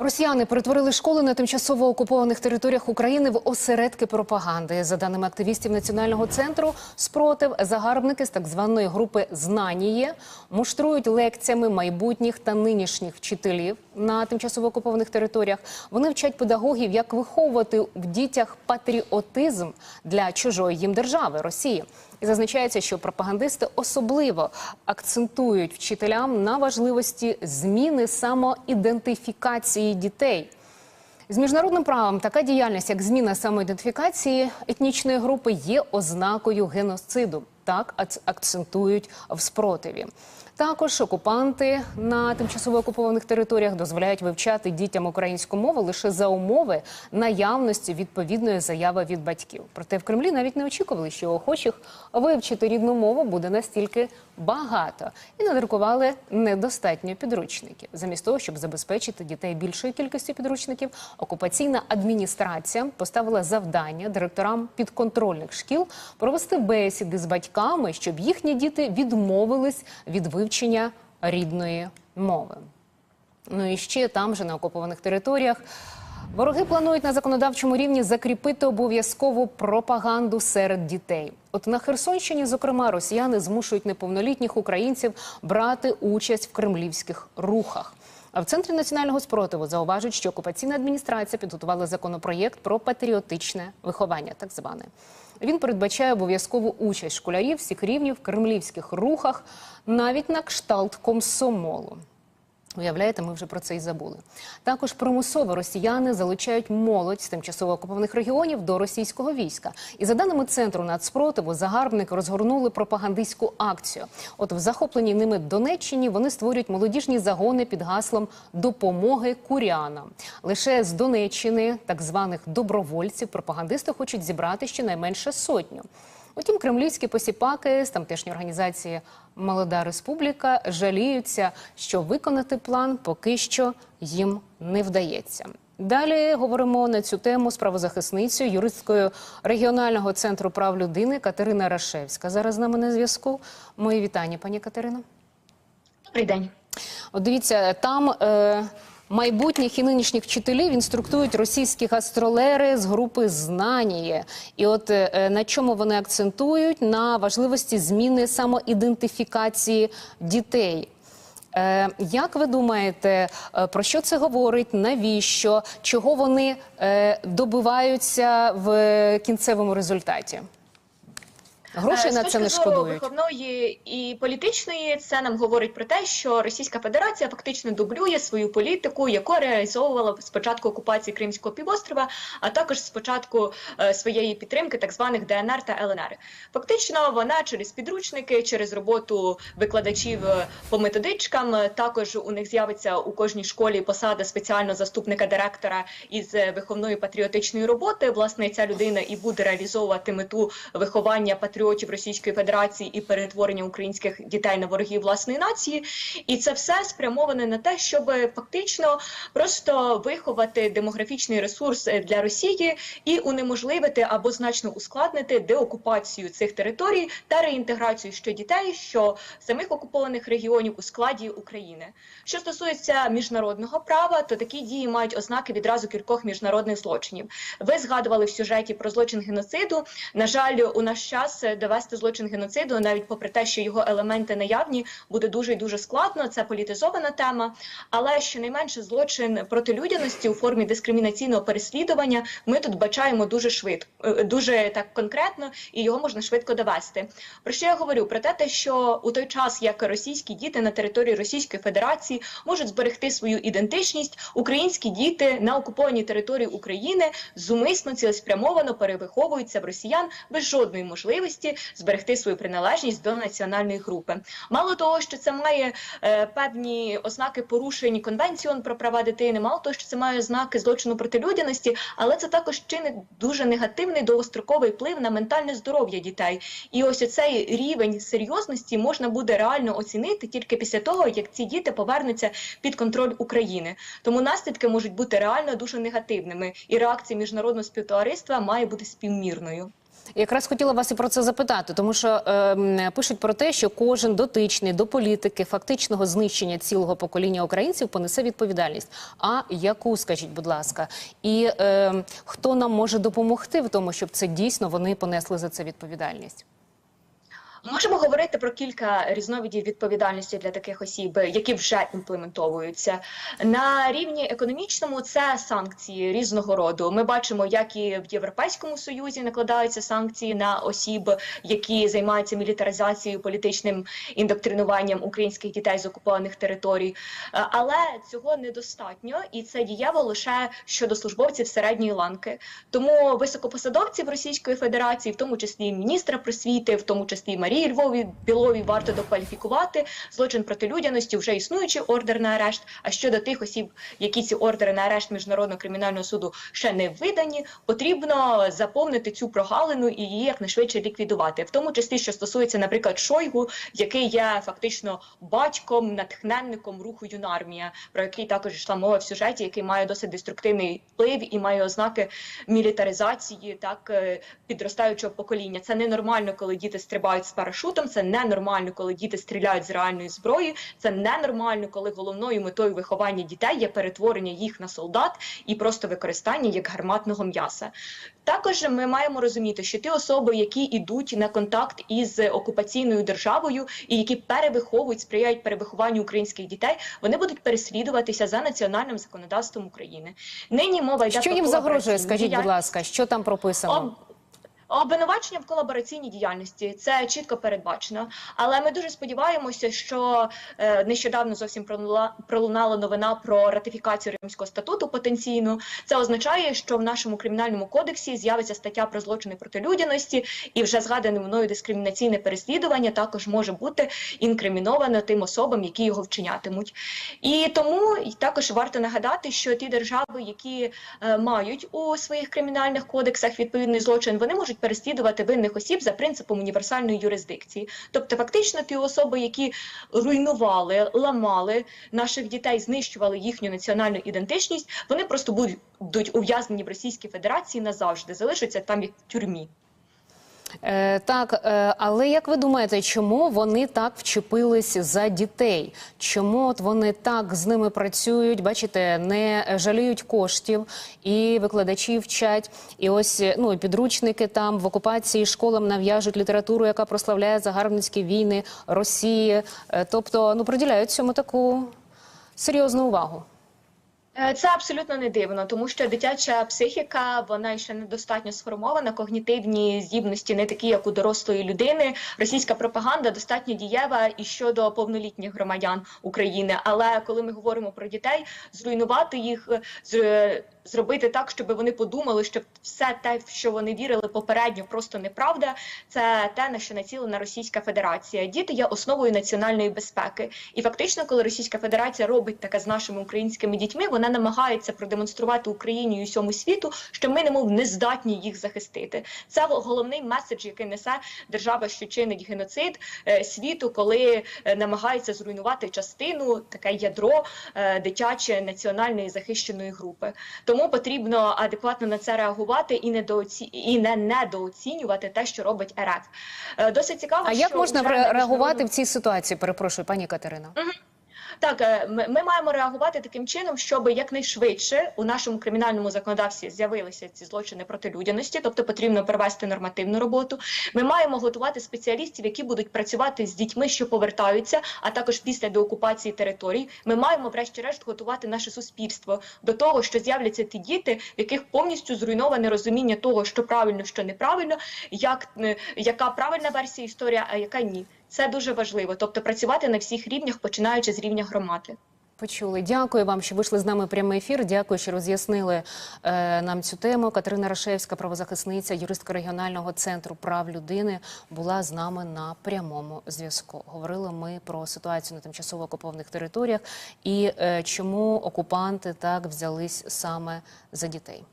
Росіяни перетворили школи на тимчасово окупованих територіях України в осередки пропаганди. За даними активістів національного центру спротив, загарбники з так званої групи «Знаніє» муштрують лекціями майбутніх та нинішніх вчителів на тимчасово окупованих територіях. Вони вчать педагогів, як виховувати в дітях патріотизм для чужої їм держави Росії. І зазначається, що пропагандисти особливо акцентують вчителям на важливості зміни самоідентифікації дітей. З міжнародним правом така діяльність, як зміна самоідентифікації етнічної групи, є ознакою геноциду. Так акцентують в спротиві. Також окупанти на тимчасово окупованих територіях дозволяють вивчати дітям українську мову лише за умови наявності відповідної заяви від батьків. Проте в Кремлі навіть не очікували, що охочих вивчити рідну мову буде настільки багато, і надрукували недостатньо підручників. Замість того, щоб забезпечити дітей більшою кількістю підручників, окупаційна адміністрація поставила завдання директорам підконтрольних шкіл провести бесіди з батьками, щоб їхні діти відмовились від вивчення рідної мови. Ну і ще там же на окупованих територіях. Вороги планують на законодавчому рівні закріпити обов'язкову пропаганду серед дітей. От на Херсонщині, зокрема, росіяни змушують неповнолітніх українців брати участь в кремлівських рухах. А в центрі національного спротиву зауважують, що окупаційна адміністрація підготувала законопроєкт про патріотичне виховання, так зване. Він передбачає обов'язкову участь школярів всіх рівнів в кремлівських рухах, навіть на кшталт комсомолу. Уявляєте, ми вже про це і забули. Також примусово росіяни залучають молодь з тимчасово окупованих регіонів до російського війська. І за даними центру нацспротиву, загарбники розгорнули пропагандистську акцію. От в захопленій ними Донеччині вони створюють молодіжні загони під гаслом допомоги курянам. Лише з Донеччини, так званих добровольців, пропагандисти хочуть зібрати щонайменше сотню. Утім, кремлівські посіпаки з тамтешньої організації Молода Республіка жаліються, що виконати план поки що їм не вдається. Далі говоримо на цю тему з правозахисницею, юристкою регіонального центру прав людини Катерина Рашевська. Зараз з нами на зв'язку. Мої вітання, пані Катерино. Добрий день. От дивіться, там е, майбутніх і нинішніх вчителів інструктують російські гастролери з групи «Знаніє». І от е, на чому вони акцентують? На важливості зміни самоідентифікації дітей. Е, як ви думаєте, е, про що це говорить? Навіщо? Чого вони добиваються в кінцевому результаті? Грошей Е, на це не шкодують. виховної і політичної. Це нам говорить про те, що Російська Федерація фактично дублює свою політику, яку реалізовувала спочатку окупації Кримського півострова, а також спочатку е, своєї підтримки так званих ДНР та ЛНР. Фактично, вона через підручники, через роботу викладачів е, по методичкам. Також у них з'явиться у кожній школі посада спеціального заступника директора із виховної патріотичної роботи. Власне, ця людина і буде реалізовувати мету виховання патріотів Російської Федерації і перетворення українських дітей на ворогів власної нації. І це все спрямоване на те, щоб фактично просто виховати демографічний ресурс е, для Росії і унеможливити або значно ускладнити деокупацію цих територій та реінтеграцію що дітей, що самих окупованих регіонів у складі України. Що стосується міжнародного права, то такі дії мають ознаки відразу кількох міжнародних злочинів. Ви згадували в сюжеті про злочин геноциду. На жаль, у наш час довести злочин геноциду, навіть попри те, що його елементи наявні, буде дуже і дуже складно. Це політизована тема. Але щонайменше злочин проти людяності у формі дискримінаційного переслідування ми тут бачаємо дуже швидко, е, дуже так конкретно, і його можна швидко довести. Про що я говорю? Про те, що у той час, як російські діти на території Російської Федерації можуть зберегти свою ідентичність, українські діти на окупованій території України зумисно цілеспрямовано перевиховуються в росіян без жодної можливості зберегти свою приналежність до національної групи. Мало того, що це має е, певні ознаки порушень конвенції про права дитини, мало того, що це має ознаки злочину проти людяності, але це також чинить дуже негативний довгостроковий вплив на ментальне здоров'я дітей. І ось оцей рівень серйозності можна буде реально оцінити тільки після того, як ці діти повернуться під контроль України. Тому наслідки можуть бути реально дуже негативними, і реакція міжнародного співтовариства має бути співмірною. Якраз хотіла вас і про це запитати, тому що е, пишуть про те, що кожен дотичний до політики фактичного знищення цілого покоління українців понесе відповідальність. А яку, скажіть, будь ласка, і е, хто нам може допомогти в тому, щоб це дійсно вони понесли за це відповідальність? Можемо говорити про кілька різновидів відповідальності для таких осіб, які вже імплементовуються. На рівні економічному це санкції різного роду. Ми бачимо, як і в Європейському Союзі накладаються санкції на осіб, які займаються мілітаризацією, політичним індоктринуванням українських дітей з окупованих територій. Е, Але цього недостатньо, і це дієво лише щодо службовців середньої ланки. Тому високопосадовців Російської Федерації, в тому числі міністра просвіти, в тому числі Марії Львові Білові, варто докваліфікувати злочин проти людяності, вже існуючий ордер на арешт. А щодо тих осіб, які ці ордери на арешт міжнародного кримінального суду ще не видані, потрібно заповнити цю прогалину і її якнайшвидше ліквідувати, в тому числі, що стосується, наприклад, Шойгу, який є фактично батьком, натхненником руху юнармія, про який також йшла мова в сюжеті, який має досить деструктивний вплив і має ознаки мілітаризації, так е, підростаючого покоління. Це ненормально, коли діти стрибають з парашутом. Це ненормально, коли діти стріляють з реальної зброї. Це ненормально, коли головною метою виховання дітей є перетворення їх на солдат і просто використання як гарматного м'яса. Також ми маємо розуміти, що ті особи, які йдуть на контакт із окупаційною державою і які перевиховують, сприяють перевихованню українських дітей, вони будуть переслідуватися за національним законодавством України. Нині мова йде Що про їм загрожує? Скажіть, будь ласка, що там прописано? Об- Обвинувачення в колабораційній діяльності це чітко передбачено. Але ми дуже сподіваємося, що е, нещодавно зовсім пролуна- пролунала новина про ратифікацію Римського статуту потенційну. Це означає, що в нашому кримінальному кодексі з'явиться стаття про злочини проти людяності, і вже згадане мною дискримінаційне переслідування також може бути інкриміновано тим особам, які його вчинятимуть. І тому також варто нагадати, що ті держави, які е, мають у своїх кримінальних кодексах відповідний злочин, вони можуть переслідувати винних осіб за принципом універсальної юрисдикції. Тобто, фактично, ті особи, які руйнували, ламали наших дітей, знищували їхню національну ідентичність, вони просто будуть ув'язнені в Російській Федерації назавжди, залишаться там як в тюрмі. Е, так, е, але як ви думаєте, чому вони так вчепились за дітей? Чому от вони так з ними працюють? Бачите, не жаліють коштів, і викладачі вчать, і ось е, ну підручники там в окупації школам нав'яжуть літературу, яка прославляє загарбницькі війни Росії. Е, тобто, ну приділяють цьому таку серйозну увагу. Е, Це абсолютно не дивно, тому що дитяча психіка вона ще недостатньо сформована. Когнітивні здібності не такі, як у дорослої людини. Російська пропаганда достатньо дієва і щодо повнолітніх громадян України. Але коли ми говоримо про дітей, зруйнувати їх, е, з- зробити так, щоб вони подумали, що все те, в що вони вірили попередньо, просто неправда. Це те, на що націлена Російська Федерація. Діти є основою національної безпеки. І фактично, коли Російська Федерація робить таке з нашими українськими дітьми, вона намагається продемонструвати Україні і усьому світу, що ми немов не здатні їх захистити. Це головний меседж, який несе держава, що чинить геноцид е, світу, коли е, намагається зруйнувати частину, таке ядро е, дитячої національної захищеної групи. Тому потрібно адекватно на це реагувати і недооці... і не недооцінювати те, що робить РФ. Е, Досить цікаво, А як можна реагувати в цій ситуації? Перепрошую, пані Катерина. Так, е, ми, маємо реагувати таким чином, щоб якнайшвидше у нашому кримінальному законодавстві з'явилися ці злочини проти людяності, тобто потрібно провести нормативну роботу. Ми маємо готувати спеціалістів, які будуть працювати з дітьми, що повертаються, а також після деокупації територій. Ми маємо, врешті-решт, готувати наше суспільство до того, що з'являться ті діти, в яких повністю зруйноване розуміння того, що правильно, що неправильно, як е, яка правильна версія історії, а яка ні. Це дуже важливо, тобто працювати на всіх рівнях, починаючи з рівня громади. Почули. Дякую вам, що вийшли з нами прямий ефір. Дякую, що роз'яснили е, нам цю тему. Катерина Рашевська, правозахисниця, юристка регіонального центру прав людини, була з нами на прямому зв'язку. Говорили ми про ситуацію на тимчасово окупованих територіях і е, чому окупанти так взялись саме за дітей.